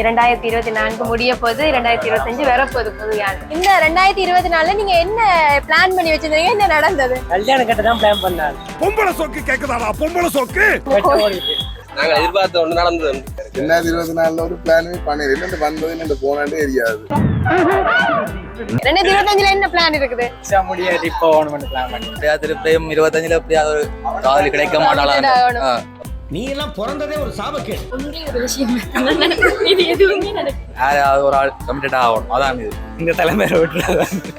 இரண்டாயிரத்தி இருபத்தி நான்கு முடிய போது இரண்டாயிரத்தி இருபத்தஞ்சு வரப்போகுது புது ஆண்டு இந்த ரெண்டாயிரத்தி இருபத்தி நாலுல நீங்க என்ன பிளான் பண்ணி வச்சிருந்தீங்க? என்ன நடந்தது? கல்யாணம் கட்ட தான் பிளான் பண்ணாங்க பொம்பளை சோக்கு கேக்குதாடா? பொம்பளை சோக்கு? நாங்கள் எதிர்பார்த்த ஒன்று நடந்தது. ரெண்டாயிரத்தி இருபத்தி நாலுல ஒரு பிளானுமே பண்ணி என்னண்டு வந்தது என்னண்டு போனாண்டே தெரியாது ரெண்டாயிரத்தி இருபத்தஞ்சுல என்ன பிளான் இருக்குது? முடியாது. இப்போ ஓணும் பிளான் பண்ணி திருப்பியும் இருபத்தஞ்சில் எப்படியாவது ஒரு காதலி கிடைக்க மாட்டாளா. நீ எல்லாம் பிறந்ததே ஒரு சாபக்கேடு. யாராவது ஒரு ஆள் கமிட்டட் ஆகணும். அதான் இது. இந்த தலைமையில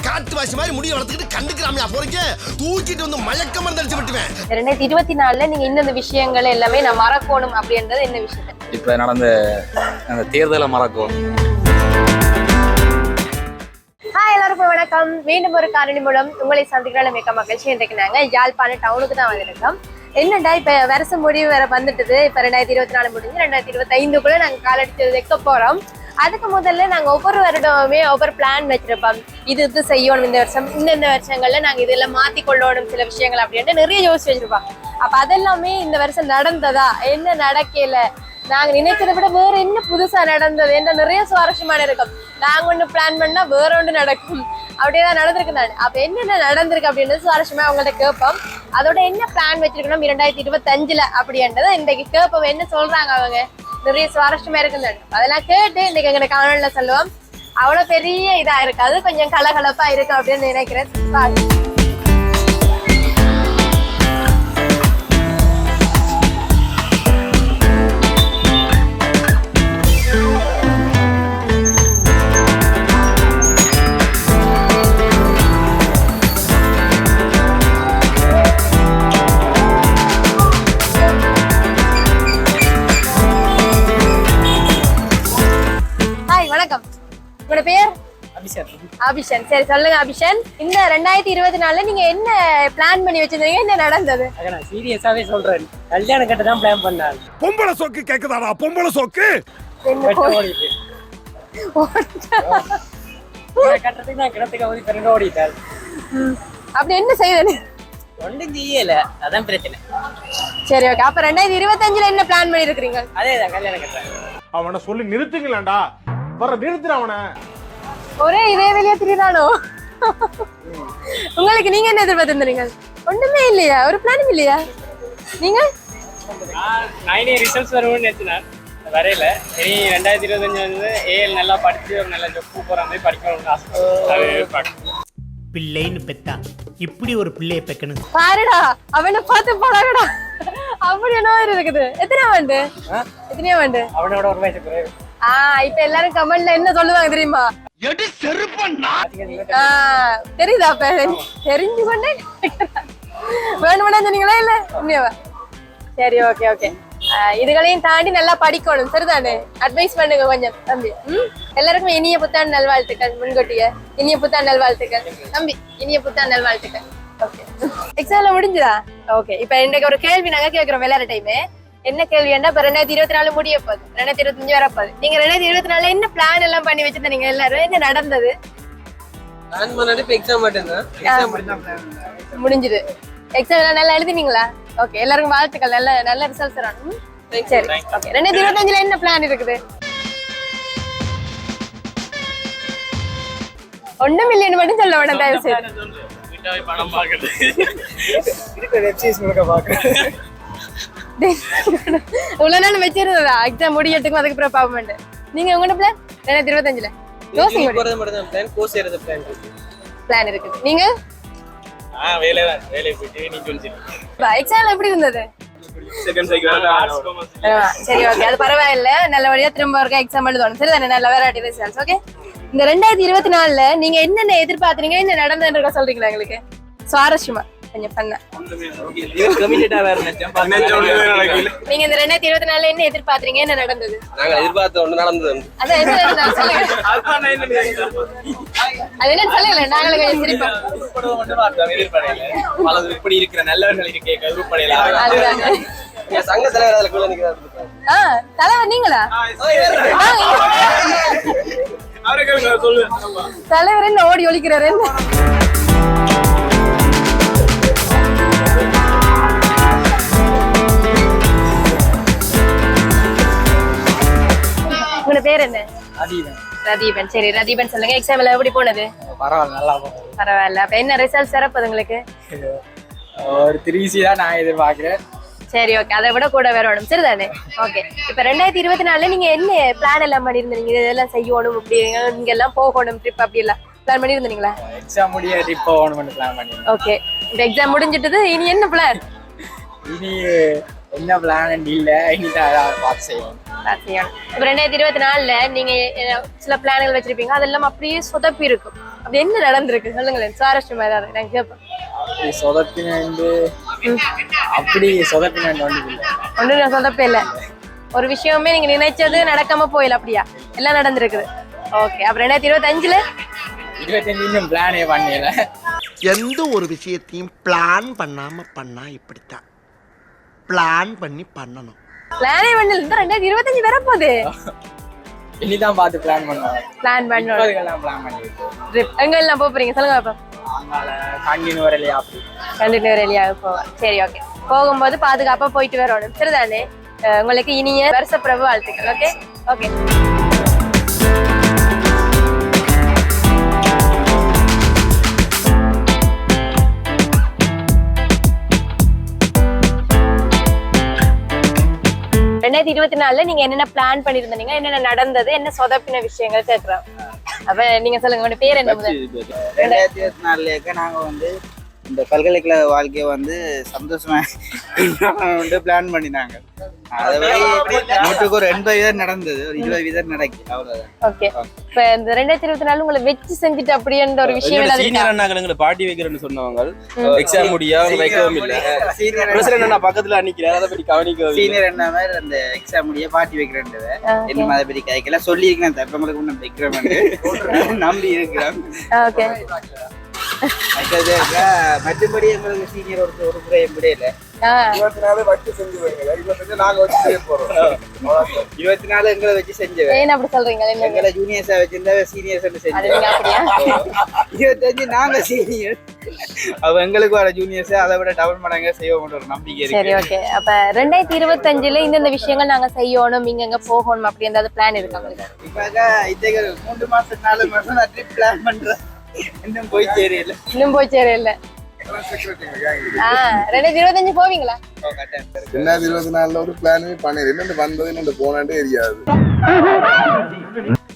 காட்டு வாசி மாதிரி முடிய வளர்த்துக்கிட்டு கண்டுக்கிறாமையா போறீங்க தூக்கிட்டு வந்து மயக்க மருந்து அடிச்சு விட்டுவேன் ரெண்டாயிரத்தி இருபத்தி நாலுல நீங்க இந்த விஷயங்கள் எல்லாமே நான் மறக்கணும் அப்படின்றது என்ன விஷயம்? இப்போ நடந்த அந்த தேர்தலை மறக்கும் ஹாய் எல்லாருக்கும் வணக்கம். மீண்டும் ஒரு காரணி மூலம் உங்களை சந்திக்கிற மிக்க மகிழ்ச்சி. இன்றைக்கு நாங்க யாழ்ப்பாணம் டவுனுக்கு தான் வந்திருக்கோம். என்னடா இப்ப வருஷம் முடிவு வேற வந்துட்டுது. இப்ப ரெண்டாயிரத்தி இருபத்தி நாலு முடிஞ்சு ரெண்டாயிரத்தி இருபத்தி ஐந்துக்குள்ள நாங்க காலடிச்சு வைக்க போறோம். அதுக்கு முதல்ல நாங்க ஒவ்வொரு வருடமுமே ஒவ்வொரு பிளான் வச்சிருப்போம். இது இது செய்யணும் இந்த வருஷம் இந்தந்த இந்த வருஷங்கள்ல நாங்க இதெல்லாம் மாத்தி கொள்ளணும் சில விஷயங்கள் அப்படின்ட்டு நிறைய யோசிச்சு வச்சிருப்போம். அப்ப அதெல்லாமே இந்த வருஷம் நடந்ததா? என்ன நடக்கல? நாங்க நினைச்சதை விட வேற என்ன புதுசா நடந்தது? என்ன நிறைய சுவாரஸ்யமான இருக்கும். நாங்க ஒண்ணு பிளான் பண்ணா வேற ஒன்று நடக்கும். அப்படியேதான் நடந்திருக்கு நான். அப்ப என்னென்ன நடந்திருக்கு அப்படின்றது சுவாரஸ்யமா அவங்கள்ட்ட கேட்போம். அதோட என்ன பிளான் வச்சிருக்கணும் இரண்டாயிரத்தி இருபத்தஞ்சுல அப்படின்றத இன்றைக்கு கேட்போம். என்ன சொல்றாங்க அவங்க? நிறைய சுவாரஸ்யமா இருக்குது அதெல்லாம் கேட்டு இன்னைக்கு எங்க காணொலியில் சொல்லுவோம். அவ்வளவு பெரிய இதா இருக்காது கொஞ்சம் கலகலப்பா இருக்கும் அப்படின்னு நினைக்கிறேன். உங்களோட பேர்? அபிஷேக் அபிஷன். சரி சொல்லுங்க அபிஷன். இந்த ரெண்டாயிரத்தி இருபத்தி நாலுல நீங்க என்ன பிளான் பண்ணி வச்சிருந்தீங்க? என்ன நடந்தது? நான் சீரியஸாவே சொல்றேன். கல்யாணம் கட்ட தான் பிளான் பண்ணாங்க பொம்பளை சோக்கு கேக்குதாடா? பொம்பளை சோக்கு? கட்டுறதுக்கு நான் கிணத்துக்கு ஓடி. அப்படி என்ன ஒன்றும் செய்யல. அதான் பிரச்சனை. சரி ஓகே அப்ப ரெண்டாயிரத்தி இருபத்தஞ்சுல என்ன பிளான் பண்ணி அதே தான் கல்யாணம் கட்டுறாங்க அவனை சொல்லி நிறுத்துங்களேன்டா. வர நிறுத்துற அவனை. ஒரே இதே வெளியே திரிதானோ உங்களுக்கு நீங்க என்ன எதிர்பார்த்திருந்தீங்க ஒண்ணுமே இல்லையா? ஒரு பிளானும் இல்லையா? நீங்க? நைனே ரிசல்ட்ஸ் வரும்னு நினைச்சினார் வரையில. இனி ரெண்டாயிரத்தி இருபத்தஞ்சு வந்து ஏஎல் நல்லா படிச்சு ஒரு நல்ல ஜொப்பு போற மாதிரி படிக்கணும்னு ஆசை. பிள்ளைன்னு பெத்தா இப்படி ஒரு பிள்ளைய பெக்கணும். பாருடா அவனை பார்த்து பழகடா. அப்படி என்ன இருக்குது? எத்தனை ஆண்டு? எத்தனையா ஆண்டு? அவனோட ஒரு வயசு குறைவு. ஆ இப்ப எல்லாரும் கமெண்ட்ல என்ன சொல்லுவாங்க தெரியுமா? தெரியுதா அப்ப தெரிஞ்சு கொண்டே வேணுமெண்டா சொன்னீங்களா இல்ல? உண்மையாவா சரி ஓகே ஓகே இதுகளையும் தாண்டி நல்லா படிக்கணும் சரிதானே? அட்வைஸ் பண்ணுங்க கொஞ்சம் தம்பி. ம்? எல்லாருக்கும் இனிய புத்தாண்டு நல்வாழ்த்துக்கள் முன்கூட்டிய. இனிய புத்தாண்டு நல்வாழ்த்துக்கள். தம்பி இனிய புத்தாண்டு நல்வாழ்த்துக்கள். ஓகே எக்ஸாம்ல முடிஞ்சுதா? ஓகே இப்போ இன்றைக்கு ஒரு கேள்வி நாங்க கேட்குறோம் விளையாட டைமு என்ன கேள்வி என்ன இப்போ ரெண்டாயிரத்தி இருபத்தி நாலு முடிய போகுது. ரெண்டாயிரத்தி இருபத்தஞ்சு வரப்போகுது. நீங்க ரெண்டாயிரத்தி இருபத்தி நாலுல என்ன பிளான் எல்லாம் பண்ணி வச்சிருந்தீங்க? எல்லாரும் என்ன நடந்தது? பிளான் பண்ணாடி இப்போ எக்ஸாம் மட்டும்தான். முடிஞ்சுது. எக்ஸாம் எல்லாம் நல்லா எழுதினீங்களா? ஓகே எல்லாருக்கும் வாழ்த்துக்கள். நல்ல நல்ல ரிசல்ட்ஸ் வரணும் சரி ஓகே ரெண்டாயிரத்தி இருபத்தஞ்சுல என்ன பிளான் இருக்குது? ஒண்ணும் இல்லைன்னு மட்டும் சொல்ல வேண்டாம் தயவு செய்து இவ்வளவு நாள் வச்சிருந்ததா? எக்ஸாம் முடியட்டுக்கும் அதுக்கு அப்புறம் பார்ப்போம் நீங்க உங்களோட பிளான் ரெண்டாயிரத்தி இருபத்தஞ்சுல. யோசிங்க போகிறது மட்டும் தான் பிளான் கோர்ஸ் ஏறது பிளான் பிளான் இருக்குது. நீங்க? ஆ வேலை தான் வேலையை போயிட்டு நீ சொல்லி எக்ஸாம்ல எப்படி இருந்தது? சரி ஓகே அது பரவாயில்ல. நல்லபடியா திரும்ப ஒருக்கா எக்ஸாம் எழுதணும். சரி தானே? நல்ல வெரைட்டி ரிசல்ட்ஸ் ஓகே இந்த ரெண்டாயிரத்தி இருபத்தி நாலுல நீங்க என்னென்ன எதிர்பார்த்தீங்க? என்ன நடந்ததுன்றத சொல்றீங்களா எங்களுக்கு? சுவாரஸ்யமா. கொஞ்சம் பண்ண கமிட்டடாக வேறு நினைச்சேன் நீங்க இந்த ரெண்டாயிரத்தி இருபத்தி நாலுல என்ன எதிர்பார்த்தீங்க என்ன நடந்தது? நாங்கள் எதிர்பார்த்த ஒன்று நடந்தது. அதான் என்ன அது என்ன சொல்லுங்க நாங்களும் கொஞ்சம் சிரிப்போம். பலது இப்படி இருக்கிற நல்லவர்கள் இருக்கே கருப்படையில அதுதாங்க. சங்க தலைவர் அதில் கூட நிற்கிறார் ஆ தலைவர் நீங்களா? தலைவர் என்ன ஓடி ஒழிக்கிறாரு? உங்களோட பேர் என்ன? ரதீபன். சரி ரதீபன் சொல்லுங்க. எக்ஸாம்ல எப்படி போனது? பரவாயில்ல நல்லா போகும் பரவாயில்ல. அப்ப என்ன ரிசல்ட் சிறப்புது உங்களுக்கு? ஒரு த்ரீ சி தான் நான் எதிர்பார்க்குறேன். சரி ஓகே அதை விட கூட வேற வேணும் சரிதானே? ஓகே இப்ப ரெண்டாயிரத்தி இருபத்தி நாலுல நீங்க என்ன பிளான் எல்லாம் பண்ணிருந்தீங்க இதெல்லாம் செய்யணும் இப்படி இங்க எல்லாம் போகணும் ட்ரிப் அப்படி எல்லாம். பிளான் பண்ணிருந்தீங்களா எக்ஸாம் முடிய ட்ரிப் போகணும்னு பிளான் பண்ணியிருந்தேன். ஓகே இந்த எக்ஸாம் முடிஞ்சிட்டது இனி என்ன பிளான் இனி என்ன பிளான் இல்லை பார்த்து செய்வோம். செய்யணும் இப்ப ரெண்டாயிரத்தி இருபத்தி நாலுல நீங்க சில பிளான்கள் வச்சிருப்பீங்க அதெல்லாம் அப்படியே சொதப்பி இருக்கும். அப்படி என்ன நடந்திருக்கு? சொல்லுங்களேன் சுவாரஸ்யமா ஏதாவது நான் கேட்பேன் சொதப்பின அப்படி சொதப்பின ஒன்றும் நான் சொதப்பே இல்லை. ஒரு விஷயமே நீங்க நினைச்சது நடக்காம போயில அப்படியா? எல்லாம் நடந்திருக்குது. ஓகே அப்ப ரெண்டாயிரத்தி இருபத்தி அஞ்சுல இருபத்தஞ்சு இன்னும் பிளானே பண்ணல. எந்த ஒரு விஷயத்தையும் பிளான் பண்ணாம பண்ணா இப்படித்தான். பிளான் பண்ணி பண்ணணும். பிளானே பண்ணல. இந்த ரெண்டாயிரத்தி இருபத்தஞ்சு வரப்போகுது இனிதான் பார்த்து பிளான் பண்ணுவோம். பிளான் பண்ணணும் இப்போதுக்கெல்லாம் பிளான் பண்ணியிருக்கோம் ட்ரிப் எங்க எல்லாம் போறீங்க? சொல்லுங்க பாப்பா கண்டினியூ வரலையா கண்டினியூ போவேன் சரி ஓகே போகும்போது பாதுகாப்பா போயிட்டு வரணும் சரிதானே உங்களுக்கு இனிய வருஷ பிரபு வாழ்த்துக்கள் ஓகே ஓகே இருபத்தி நாலுல நீங்க என்னென்ன பிளான் பண்ணிருந்தீங்க என்னென்ன நடந்தது என்ன சொதப்பின விஷயங்கள் கேக்குறோம். அப்ப நீங்க சொல்லுங்க உங்க பேர் என்ன ரெண்டாயிரத்தி இருபத்தி நாலுலேக்க நாங்க வந்து இந்த பல்கலைக்கழக வாழ்க்கையை வந்து சந்தோஷமா வந்து பிளான் பண்ணினாங்க. நூற்றுக்கு ஒரு எண்பது வீதம் நடந்தது. ஒரு இருபது வீதம் நடக்கு. அவ்வளோதான் ஓகே இப்ப இந்த ரெண்டாயிரத்தி இருபத்தி நாலு உங்களை வெச்சு செஞ்சுட்டு அப்படின்ற ஒரு விஷயம்? சீனியர் அண்ணாக்கள் எங்களை பாட்டி வைக்கிறேன்னு சொன்னவங்க எக்ஸாம் முடியா வைக்கவும் இல்ல. சீனியர் அண்ணா. பக்கத்துல நிக்கிறேன் அதை பத்தி கவனிக்கவும் இல்லை. சீனியர் என்ன மாதிரி அந்த எக்ஸாம் முடிய பாட்டி வைக்கிறேன் ஆ, என்ன அதை பற்றி கைக்கெல்லாம் சொல்லியிருக்கேன் தப்பங்களுக்கு முன்ன வைக்கிறேன் நம்பி இருக்கிறேன். ஓகே மற்றது மற்றபடி எங்களுக்கு சீனியர் ஒரு ஒரு முறை முடியல. இருபத்தி நாலு வச்சு செஞ்சு வைங்க இருபத்தஞ்சு நாங்க வச்சு செய்ய போறோம். இருபத்தி நாலு எங்களை வச்சு செஞ்சவன். ஏன் அப்படி சொல்றீங்க? எங்களை ஜூனியர்ஸா வச்சிருந்தா சீனியர்ஸ் அப்படியா? இருபத்தஞ்சு நாங்க சீனியர் அவ எங்களுக்கு வர ஜூனியர்ஸ் அதை விட டபுள் மடங்கா செய்வோம்ன்ற ஒரு நம்பிக்கை சரி ஓகே அப்ப ரெண்டாயிரத்தி இருபத்தஞ்சுல இந்தந்த விஷயங்கள் நாங்க செய்யணும் இங்க எங்க போகணும் அப்படி ஏதாவது பிளான் இருக்கா உங்களுக்கு? இப்ப மூன்று மாசம் நாலு மாசம் நான் ட்ரிப் பிளான் பண்றேன். இன்னும் போய் தெரியல இன்னும் போய் சேர இல்ல ஆ ரெண்டாயிரத்தி இருபத்தஞ்சு போவீங்களா? ரெண்டாயிரத்தி இருபத்தி நாலுல ஒரு பிளானுமே பண்ணிடு என்னண்டு வந்தது என்னண்டு போனாண்டே தெரியாது.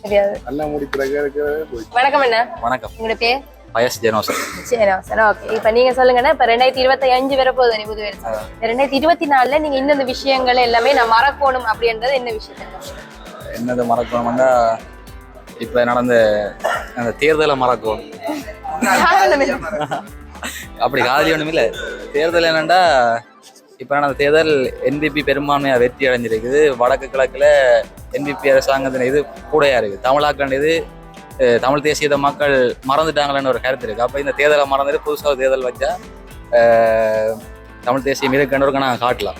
தெரியாது. அண்ணா முடி பிரகாரக்கவே போய். வணக்கம் என்ன வணக்கம். உங்களோட பேர்? பயஸ் ஜெனோசன் சரி சரி ஓகே. இப்ப நீங்க சொல்லுங்கன்னா இப்ப ரெண்டாயிரத்தி இருபத்தி அஞ்சு வர போகுது நீ புது இந்த ரெண்டாயிரத்தி இருபத்தி நாலுல நீங்க இந்தந்த விஷயங்கள் எல்லாமே நான் மறக்கணும் அப்படின்றது என்ன விஷயம்? என்னது மறக்கணும்னா இப்ப நடந்த அந்த தேர்தலை மறக்கும். அப்படி காதலி ஒன்றும் இல்லை தேர்தல் என்னன்னா இப்போ நடந்த தேர்தல் என்பிபி பெரும்பான்மையாக வெற்றி அடைஞ்சிருக்குது. வடக்கு கிழக்கில் என்பிபி அரசாங்கத்தின் இது கூடையாக இருக்குது. தமிழாக்கள் இது தமிழ் தேசியத மக்கள் மறந்துட்டாங்களேன்னு ஒரு கருத்து இருக்குது அப்போ இந்த தேர்தலை மறந்துட்டு புதுசாக தேர்தல் வச்சா அஹ், தமிழ் தேசியம் இருக்குன்னு நாங்கள் காட்டலாம்.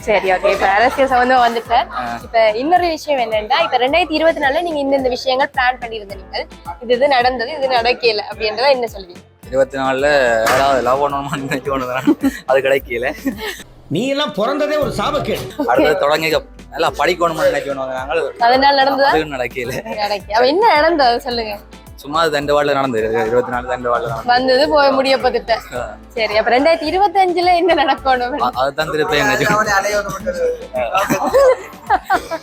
சரி ஓகே இப்ப அரசியல் சம்பந்தமா வந்துட்டேன். இப்ப இன்னொரு விஷயம் என்னன்னா இப்ப ரெண்டாயிரத்தி இருபத்தி நாலுல நீங்க இந்த இந்த விஷயங்கள் பிளான் பண்ணியிருந்தீங்க இது இது நடந்தது இது நடக்கல அப்படின்றத என்ன சொல்லுவீங்க இருபத்தி நாலுல யாராவது லவ் பண்ணணும்னு நினைச்சு அது கிடைக்கல. நீ எல்லாம் பிறந்ததே ஒரு சாபக்கேடு. அடுத்தது தொடங்கி நல்லா படிக்கணும்னு நினைக்கணும் நாங்கள். அதனால நடந்ததா? நடக்கல. என்ன நடந்தது? சொல்லுங்க. சும்மா தண்டு வாழ்ல நடந்தது. இருபத்தி நாலு தண்டு வாழ்ல வந்தது போய் முடிய போத்துட்ட சரி அப்ப ரெண்டாயிரத்தி இருபத்தி அஞ்சுல என்ன நடக்கணும்? அதுதான் திருப்பியும்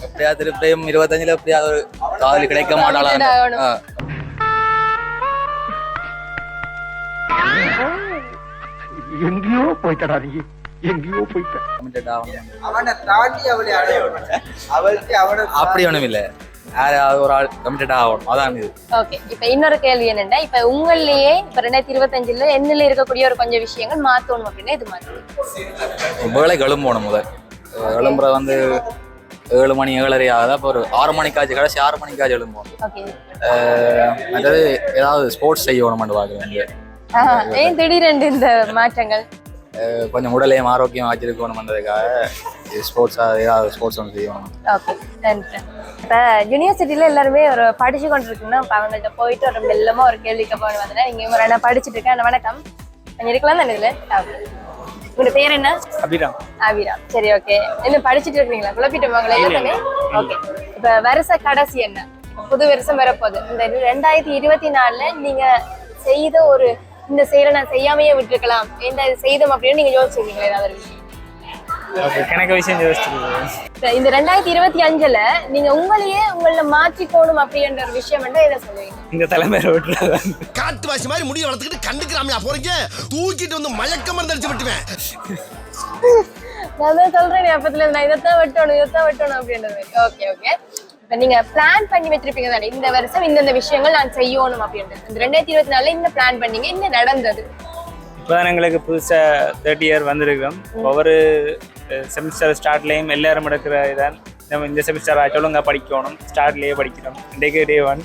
எப்படியா திருப்பியும் இருபத்தஞ்சுல எப்படியா ஒரு காதலி கிடைக்க மாட்டாளா. எங்கேயோ போயிட்டடா நீ. எங்கேயோ ஆகணும். அவனை தாண்டி அவளை அலையணும் அவளுக்கு அவனை அப்படி ஒண்ணும் இல்ல யாராவது ஒரு ஆள் கமிட்டட் ஆகணும். அதான் இது. ஓகே இப்ப இன்னொரு கேள்வி என்னன்னா இப்ப உங்களையே இப்ப ரெண்டாயிரத்தி இருபத்தஞ்சுல என்னல இருக்கக்கூடிய ஒரு கொஞ்சம் விஷயங்கள் மாத்தணும் அப்படின்னா இது மாத்தணும்? வேலை எழும்பணும் முதல். எழும்புற வந்து ஏழு மணி ஏழரை ஆகுது. அப்போ ஒரு ஆறு மணிக்காச்சும் கடைசி ஆறு ஓகே அஹ் மற்றது ஏதாவது ஸ்போர்ட்ஸ் செய்யணும்னு பார்க்குறேன். ஏன் திடீரென்று இந்த மாற்றங்கள்? கொஞ்சம் உடலையும் ஆரோக்கியம் வச்சிருக்கணும்ன்றதுக்காக ஸ்போர்ட்ஸாக ஏதாவது ஸ்போர்ட்ஸ் ஒன்று செய்யணும் ஓகே நன்றி இப்ப யூனிவர்சிட்டியில எல்லாருமே ஒரு படிச்சு கொண்டு இருக்குன்னா இப்ப அவங்கள்ட்ட போயிட்டு ஒரு மெல்லமா ஒரு கேள்வி கேட்பான்னு வந்தேன் நீங்க ஒரு அண்ணா படிச்சுட்டு இருக்கேன். வணக்கம். கொஞ்சம் இருக்கலாம் தானே இதுல? உங்களோட பேர் என்ன? அபிராம் ஆவிரா சரி ஓகே என்ன படிச்சுட்டு இருக்கீங்களா குழப்பிட்டு வாங்களா தானே ஓகே இப்ப வருஷ கடைசி என்ன? புது வருஷம் வரப்போகுது. இந்த ரெண்டாயிரத்தி இருபத்தி நாலுல நீங்க செய்த ஒரு இந்த செயலை நான் செய்யாமையே விட்டுருக்கலாம். இது செய்தோம் அப்படின்னு நீங்க யோசிச்சிருக்கீங்களா ஏதாவது கணக்கு விஷயம்? இந்த- ரெண்டாயிரத்தி இருபத்தி அஞ்சுல நீங்க உங்களையே உங்களை மாற்றிக்கோணும் அப்படின்ற ஒரு விஷயம் எதை சொல்லுவீங்க. இந்த தலைமையில விட்டுறதான் காட்டுவாசி மாதிரி முடிய வளர்த்துக்கிட்டு கண்டுக்கிறாமையா போறீங்க? தூக்கிட்டு வந்து மயக்க மருந்து அடிச்சு விட்டுவேன் நான் தான் சொல்றேன் அப்பத்துல நான் இதைத்தான் வெட்டணும் இதைத்தான் வெட்டணும் அப்படின்றது. Okay okay. நீங்க பிளான் பண்ணி வச்சிருப்பீங்க தானே? இந்த வருஷம் இந்தந்த விஷயங்கள் நான் செய்யணும் அப்படின்றது இந்த ரெண்டாயிரத்தி இருபத்தி நாலுல இந்த பிளான் பண்ணீங்க? என்ன நடந்தது? இப்போதான் எங்களுக்கு புதுசாக தேர்ட் இயர் வந்திருக்கோம் ஒவ்வொரு செமிஸ்டர் ஸ்டார்ட்லேயும் எல்லாரும் எடுக்கிற இதான். நம்ம இந்த செமிஸ்டர் ஆச்சு ஒழுங்கா படிக்கணும். ஸ்டார்ட்லேயே படிக்கணும் இன்றைக்கு டே ஒன்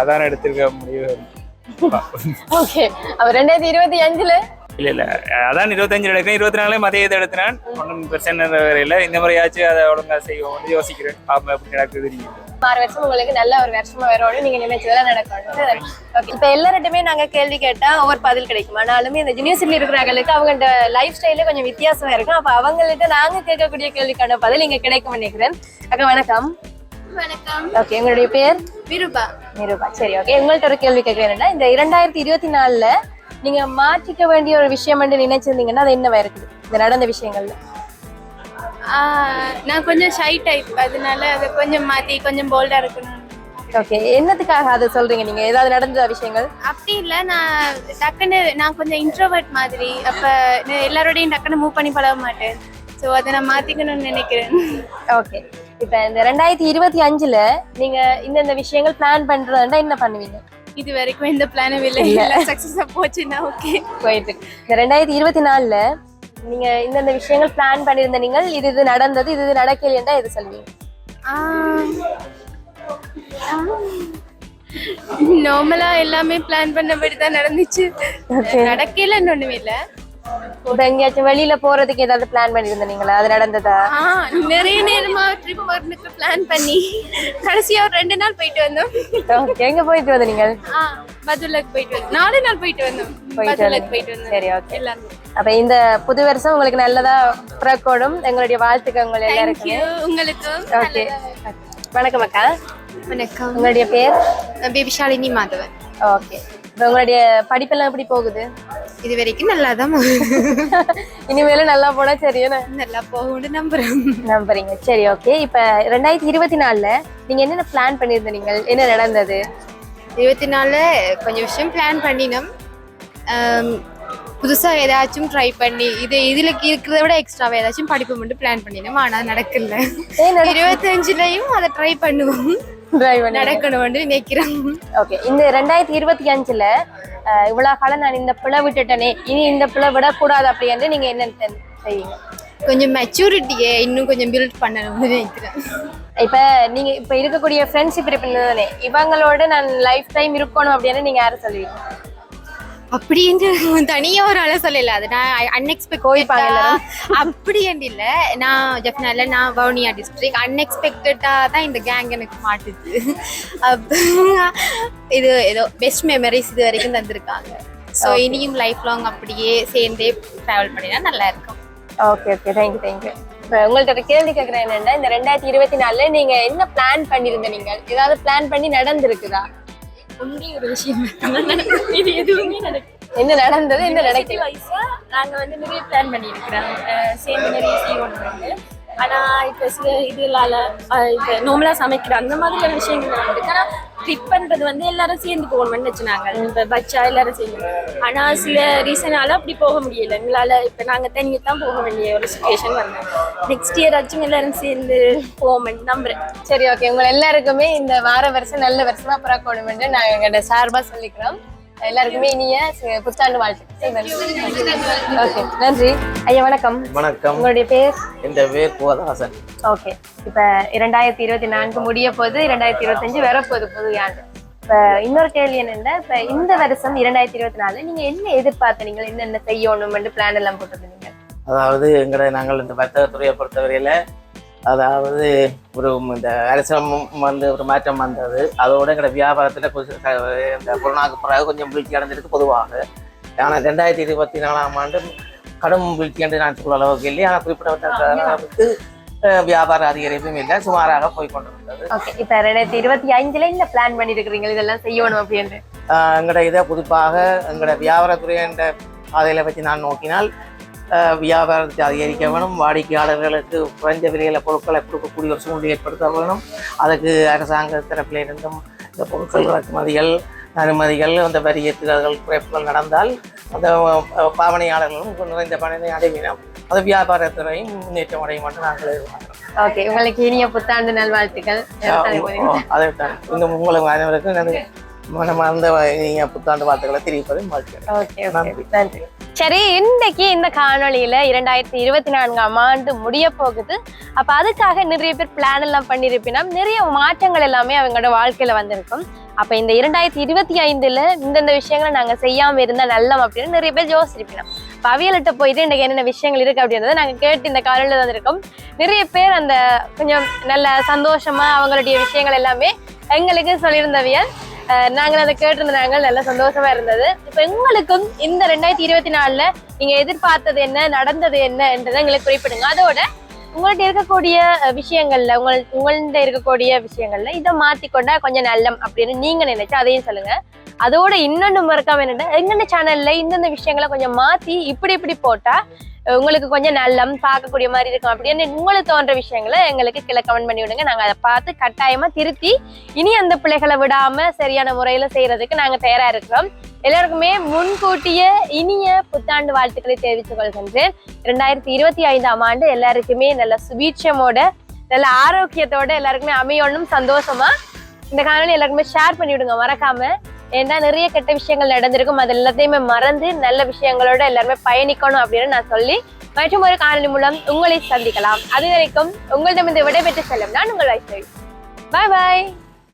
அதான் எடுத்திருக்க முடிவு. ஓகே அப்ப ரெண்டாயிரத்தி இருபத்தி அஞ்சுல இல்லை இல்லை. அதான் இருபத்தஞ்சு எடுக்கிறேன் இருபத்தி நாலே மதிய இதை எடுத்தினான். ஒன்றும் பிரச்சனை இல்லை. இந்த முறையாச்சும் அதை ஒழுங்கா செய்வோம். யோசிக்கிறேன். பாப்போம் எப்படி நடக்குது ஆறு வருஷம் உங்களுக்கு நல்ல ஒரு வருஷமா வரணும் நீங்க நினைச்சதெல்லாம் நடக்கணும். ஓகே இப்ப எல்லார்கிட்டயுமே நாங்க கேள்வி கேட்டா ஒவ்வொரு பதில் கிடைக்கும்? ஆனாலுமே இந்த யூனிவர்சிட்டியில் இருக்கிறவங்களுக்கு அவங்க லைஃப் ஸ்டைலே கொஞ்சம் வித்தியாசமா இருக்கும். அப்ப அவங்கள்ட்ட நாங்க கேட்கக்கூடிய கேள்விக்கான பதில் இங்க கிடைக்கும் நினைக்கிறேன். அக்கா வணக்கம். வணக்கம். ஓகே உங்களுடைய பேர்? விருபா. நிருபா சரி ஓகே உங்கள்ட்ட ஒரு கேள்வி கேட்கிறேன்னா இந்த இரண்டாயிரத்தி இருபத்தி நாலுல நீங்க மாற்றிக்க வேண்டிய ஒரு விஷயம் வந்து நினைச்சிருந்தீங்கன்னா அது என்னவா இருக்குது? இந்த நடந்த விஷயங்கள்ல. நான் கொஞ்சம் ஷை டைப் அதனால அதை கொஞ்சம் மாத்தி கொஞ்சம் போல்டா இருக்கணும். ஓகே என்னத்துக்காக அதை சொல்றீங்க நீங்க? ஏதாவது நடந்த விஷயங்கள்? அப்படி இல்லை. நான் டக்குன்னு நான் கொஞ்சம் இன்ட்ரோவர்ட் மாதிரி. அப்ப எல்லாரோடையும் டக்குன்னு மூவ் பண்ணி பழக மாட்டேன். ஸோ அதை நான் மாத்திக்கணும்னு நினைக்கிறேன். ஓகே இப்ப இந்த ரெண்டாயிரத்தி இருபத்தி அஞ்சுல நீங்க இந்தந்த விஷயங்கள் பிளான் பண்றதுன்னா என்ன பண்ணுவீங்க? இது வரைக்கும் எந்த பிளானும் இல்லை. எல்லாம் சக்ஸஸாக போச்சுன்னா ஓகே போயிட்டு. இந்த ரெண்டாயிரத்தி இருபத்தி நாலுல நீங்க இந்தந்த விஷயங்கள் பிளான் பண்ணியிருந்த நீங்கள் இது இது நடந்தது இது இது நடக்கலையா எது சொல்வீங்க? நார்மலா எல்லாமே பிளான் பண்ணபடி தான் நடந்துச்சு. நடக்கலன்னு ஒண்ணுமே இல்லை இப்ப எங்கேயாச்சும் வெளியில போறதுக்கு ஏதாவது பிளான் பண்ணியிருந்த நீங்களா அது நடந்ததா? ஆ நிறைய நேரமா ட்ரிப் போறதுக்கு பிளான் பண்ணி கடைசியா ஒரு ரெண்டு நாள் போயிட்டு வந்தோம். ஓகே எங்க போயிட்டு வந்த நீங்கள் பதுலக்கு போயிட்டு வந்தோம். நாலு நாள் போயிட்டு வந்தோம். போயிட்டு பதுலக்கு வந்தீங்க. போயிட்டு வந்தோம். சரி ஓகே அப்ப இந்த புது வருஷம் உங்களுக்கு நல்லதா பிறக்கணும் எங்களுடைய வாழ்த்துக்கள் எல்லாருக்குமே. உங்களுக்கும். ஓகே வணக்கம் அக்கா. வணக்கம். உங்களுடைய பேர்? பேபிஷாலினி மாதவன். ஓகே உங்களுடைய படிப்பெல்லாம் எப்படி போகுது? இது வரைக்கும் நல்லா தான் இனிமேலும் நல்லா போனா சரியான நல்லா போகும்னு நம்புறேன் நம்புறீங்க. சரி ஓகே. இப்ப ரெண்டாயிரத்தி இருபத்தி நாலுல நீங்க என்னென்ன பிளான் பண்ணியிருந்தீங்க? என்ன நடந்தது? இருபத்தி நாலு கொஞ்சம் விஷயம் பிளான் பண்ணினோம். ஆம், புதுசா ஏதாச்சும் ட்ரை பண்ணி இது இதுல இருக்கிறத விட எக்ஸ்ட்ராவா ஏதாச்சும் படிப்பு மட்டும் பிளான் பண்ணினோம்? ஆனா நடக்கல. ஏன் நடக்க- இருபத்தஞ்சுலயும் அதை ட்ரை பண்ணுவோம். நடக்கணும்னு நினைக்கிறோம். ஓகே இந்த ரெண்டாயிரத்தி இருபத்தி அஞ்சுல அஹ், இவ்வளவு காலம் நான் இந்த பிள்ளை விட்டுட்டேனே இனி இந்த பிள்ளை விடக்கூடாது அப்படின்னு நீங்க என்ன செய்வீங்க? கொஞ்சம் மெச்சூரிட்டியை இன்னும் கொஞ்சம் பில்ட் பண்ணணும்னு நினைக்கிறேன். இப்ப நீங்க இப்ப இருக்கக்கூடிய ஃப்ரெண்ட்ஷிப் இருப்பீங்க இவங்களோட நான் லைஃப் டைம் இருக்கணும் அப்படின்னு நீங்க யாரை சொல்லுவீங்க? அப்படின்னு தனியா ஒரு ஆளை சொல்லல. அது நான் அன்எக்ஸ்பெக்ட் எல்லாரும். அப்படி இல்ல. நான் ஜெஃப்னால நான் வவுனியா டிஸ்ட்ரிக்ட் அன்எக்ஸ்பெக்டடா தான் இந்த கேங் எனக்கு மாட்டுது. இது ஏதோ பெஸ்ட் மெமரிஸ் இது வரைக்கும் தந்திருக்காங்க. ஸோ இனியும் லைஃப் லாங் அப்படியே சேர்ந்தே ட்ராவல் பண்ணினா நல்லா இருக்கும். ஓகே ஓகே தேங்க்யூ தேங்க்யூ இப்போ உங்கள்ட்ட ஒரு கேள்வி கேட்குறேன் என்னன்னா இந்த ரெண்டாயிரத்தி இருபத்தி நாலுல நீங்க என்ன பிளான் பண்ணியிருந்த நீங்க ஏதாவது பிளான் பண்ணி நடந்திருக்குதா? ஒன்றே ஒரு விஷயம் இது எதுவுமே நடக்கும் என்ன நடந்தது என்ன நடக்கல? வைஸா நாங்க வந்து நிறைய பிளான் அஹ் சேர்ந்து நிறைய செய்வோம் வந்து. ஆனா இப்ப சில இதுலால அஹ் இப்ப நார்மலா சமைக்கிற அந்த மாதிரியான விஷயங்கள் நடந்திருக்கு. ஆனா ட்ரிப் பண்றது வந்து எல்லாரும் சேர்ந்து போகணும்னு வச்சுனாங்க இப்போ பச்சா எல்லாரும் சேர்ந்து. ஆனா சில ரீசனால அப்படி போக முடியல. எங்களால இப்ப நாங்க தனியாக தான் போக வேண்டிய ஒரு சுச்சுவேஷன் வந்தோம் நெக்ஸ்ட் இயர் ஆச்சும் எல்லாரும் சேர்ந்து போவோம்னு நம்புறேன். சரி ஓகே உங்க எல்லாருக்குமே இந்த வார வருஷம் நல்ல வருஷமா பிறக்கணும்னு என்று நாங்க எங்களோட சார்பா சொல்லிக்கிறோம். எல்லாருக்குமே இனிய புத்தாண்டு வாழ்த்து. ஓகே நன்றி. ஐயா வணக்கம். வணக்கம். உங்களுடைய பேர்? என் பேர்? புவதாசன். ஓகே இப்ப இரண்டாயிரத்தி இருபத்தி நான்கு முடிய போது இரண்டாயிரத்தி இருபத்தஞ்சு வரப்போகுது புது ஆண்டு. இப்ப இன்னொரு கேள்வி என்னன்னா இப்ப இந்த வருஷம் இரண்டாயிரத்தி இருபத்தி நாலு நீங்க என்ன எதிர்பார்த்து நீங்கள் என்னென்ன செய்யணும் பிளான் எல்லாம் போட்டிருந்தீங்க? அதாவது எங்களை நாங்கள் இந்த வர்த்தகத்துறையை பொறுத்தவரையில் அதாவது ஒரு இந்த அரசாங்கம் வந்து ஒரு மாற்றம் வந்தது. அதோட எங்களோட வியாபாரத்தில் கொஞ்சம் இந்த கொரோனாக்கு பிறகு கொஞ்சம் வீழ்ச்சி அடைஞ்சிருக்கு பொதுவாக. ஆனால் ரெண்டாயிரத்தி இருபத்தி நாலாம் ஆண்டு கடும் வீழ்ச்சி என்று நான் சொல்ல அளவுக்கு இல்லை. ஆனால் குறிப்பிட்ட அளவுக்கு வியாபார அதிகரிப்பும் இல்லை. சுமாராக போய் கொண்டிருந்தது. ஓகே இப்ப ரெண்டாயிரத்தி இருபத்தி அஞ்சுல இந்த பிளான் பண்ணி இருக்கிறீங்க இதெல்லாம் செய்யணும் அப்படின்னு. எங்களோட இதை புதுப்பாக எங்களோட வியாபாரத்துறை என்ற பாதையில வச்சு நான் நோக்கினால் வியாபாரத்தை அதிகரிக்க வேணும் வாடிக்கையாளர்களுக்கு குறைஞ்ச விலையில பொருட்களை கொடுக்கக்கூடிய ஒரு சூழ்நிலை ஏற்படுத்த வேணும். அதுக்கு அரசாங்க தரப்பில் இருந்தும் இந்த பொருட்கள் இறக்குமதிகள் அனுமதிகள் அந்த வரி ஏற்றுதல்கள் குறைப்புகள் நடந்தால் அந்த பாவனையாளர்களும் நிறைந்த பணத்தை அடைவினோம் அது வியாபாரத்துறையும் முன்னேற்றம் அடையும் என்று நாங்கள் எதிர்பார்க்கிறோம். ஓகே உங்களுக்கு இனிய புத்தாண்டு நல்வாழ்த்துக்கள். அதைத்தான். இந்த உங்களுக்கு அனைவருக்கும் மனமார்ந்த நீங்க புத்தாண்டு வாழ்த்துக்களை தெரிவிப்பதை வாழ்த்துக்கிறேன் நன்றி. சரி இன்னைக்கு இந்த காணொளியில இரண்டாயிரத்தி இருபத்தி நான்காம் ஆண்டு முடிய போகுது. அப்ப அதுக்காக நிறைய பேர் பிளான் எல்லாம் பண்ணியிருப்பினா நிறைய மாற்றங்கள் எல்லாமே அவங்களோட வாழ்க்கையில வந்திருக்கும். அப்ப இந்த இரண்டாயிரத்தி இருபத்தி ஐந்துல இந்தந்த விஷயங்களை நாங்க செய்யாம இருந்தா நல்லம் அப்படின்னு நிறைய பேர் யோசிச்சிருப்பினோம் பவியலிட்ட போயிட்டு இன்றைக்கு என்னென்ன விஷயங்கள் இருக்கு அப்படின்றத நாங்க கேட்டு இந்த காலையில வந்திருக்கோம். நிறைய பேர் அந்த கொஞ்சம் நல்ல சந்தோஷமா அவங்களுடைய விஷயங்கள் எல்லாமே எங்களுக்கு சொல்லியிருந்தவியல். நாங்கள் அதை கேட்டிருந்தாங்க நல்ல சந்தோஷமா இருந்தது. இப்போ எங்களுக்கும் இந்த ரெண்டாயிரத்தி இருபத்தி நாலுல நீங்க எதிர்பார்த்தது என்ன நடந்தது என்ன என்றதை எங்களுக்கு குறிப்பிடுங்க. அதோட உங்கள்ட்ட இருக்கக்கூடிய விஷயங்கள்ல உங்கள் உங்கள்ட்ட இருக்கக்கூடிய விஷயங்கள்ல இதை மாத்திக்கொண்டா கொஞ்சம் நல்லம் அப்படின்னு நீங்க நினைச்சா அதையும் சொல்லுங்க. அதோட இன்னொன்னு மறக்காம என்னன்னா எங்கென்ன சேனல்ல இந்தந்த விஷயங்களை கொஞ்சம் மாத்தி இப்படி இப்படி போட்டா உங்களுக்கு கொஞ்சம் நல்லம் பார்க்கக்கூடிய மாதிரி இருக்கும் அப்படின்னு உங்களுக்கு தோன்ற விஷயங்களை எங்களுக்கு கீழே கமெண்ட் பண்ணி விடுங்க. நாங்கள் அதை பார்த்து கட்டாயமா திருத்தி இனி அந்த பிள்ளைகளை விடாம சரியான முறையில செய்யறதுக்கு நாங்கள் தயாரா இருக்கிறோம். எல்லாருக்குமே முன்கூட்டிய இனிய புத்தாண்டு வாழ்த்துக்களை தெரிவித்துக் கொள்கின்றேன். இரண்டாயிரத்தி இருபத்தி ஐந்தாம் ஆண்டு எல்லாருக்குமே நல்ல சுபீட்சமோட நல்ல ஆரோக்கியத்தோட எல்லாருக்குமே அமையணும் சந்தோஷமா இந்த காணொலி எல்லாருக்குமே ஷேர் பண்ணி விடுங்க. மறக்காம ஏன்னா நிறைய கெட்ட விஷயங்கள் நடந்திருக்கும். அது எல்லாத்தையுமே மறந்து நல்ல விஷயங்களோட எல்லாருமே பயணிக்கணும் அப்படின்னு நான் சொல்லி மற்றும் ஒரு காணொலி மூலம் உங்களை சந்திக்கலாம். அது வரைக்கும் உங்களிடம் இந்த விடைபெற்று செல்லும் நான் உங்கள் வைஷ்ணவி பாய் பாய்